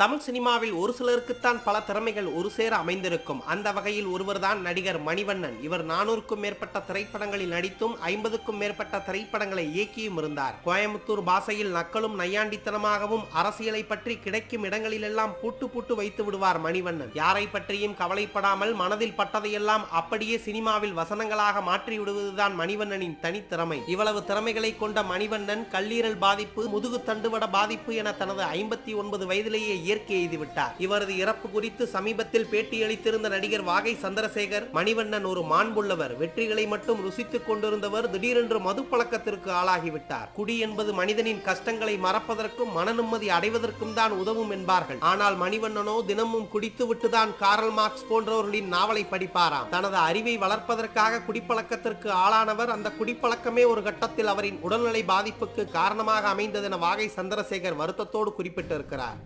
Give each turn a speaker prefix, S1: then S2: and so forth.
S1: தமிழ் சினிமாவில் ஒரு சிலருக்குத்தான் பல திறமைகள் ஒரு சேர அமைந்திருக்கும். அந்த வகையில் ஒருவர்தான் நடிகர் மணிவண்ணன். இவர் நானூறுக்கும் மேற்பட்ட திரைப்படங்களில் நடித்தும் ஐம்பதுக்கும் மேற்பட்ட திரைப்படங்களை இயக்கியும் இருந்தார். கோயம்புத்தூர் பாஷையில் நக்களும் நையாண்டித்தனமாகவும் அரசியலை பற்றி கிடைக்கும் இடங்களிலெல்லாம் பூட்டு பூட்டு வைத்து விடுவார் மணிவண்ணன். யாரை பற்றியும் கவலைப்படாமல் மனதில் பட்டதையெல்லாம் அப்படியே சினிமாவில் வசனங்களாக மாற்றி விடுவதுதான் மணிவண்ணனின் தனித்திறமை இவ்வளவு திறமைகளை கொண்ட மணிவண்ணன் கல்லீரல் பாதிப்பு முதுகு தண்டுவட பாதிப்பு என தனது ஐம்பத்தி ஒன்பது வயதிலேயே இயற்கை எய்துவிட்டார். இவரது இறப்பு குறித்து சமீபத்தில் பேட்டியளித்திருந்த நடிகர் வாகை சந்திரசேகர் மணிவண்ணன் ஒரு மாண்புள்ளவர். வெற்றிகளை மட்டும் ருசித்துக் கொண்டிருந்தவர் திடீரென்று மது பழக்கத்திற்கு ஆளாகிவிட்டார். குடி என்பது மனிதனின் கஷ்டங்களை மறப்பதற்கும் மன நிம்மதி அடைவதற்கும் தான் உதவும் என்பார்கள். ஆனால் மணிவண்ணனோ தினமும் குடித்துவிட்டு தான் காரல் மார்க்ஸ் போன்றவர்களின் நாவலை படிப்பாராம். தனது அறிவை வளர்ப்பதற்காக குடிப்பழக்கத்திற்கு ஆளானவர் அந்த குடிப்பழக்கமே ஒரு கட்டத்தில் அவரின் உடல்நிலை பாதிப்புக்கு காரணமாக அமைந்ததென வாகை சந்திரசேகர் வருத்தத்தோடு குறிப்பிட்டிருக்கிறார்.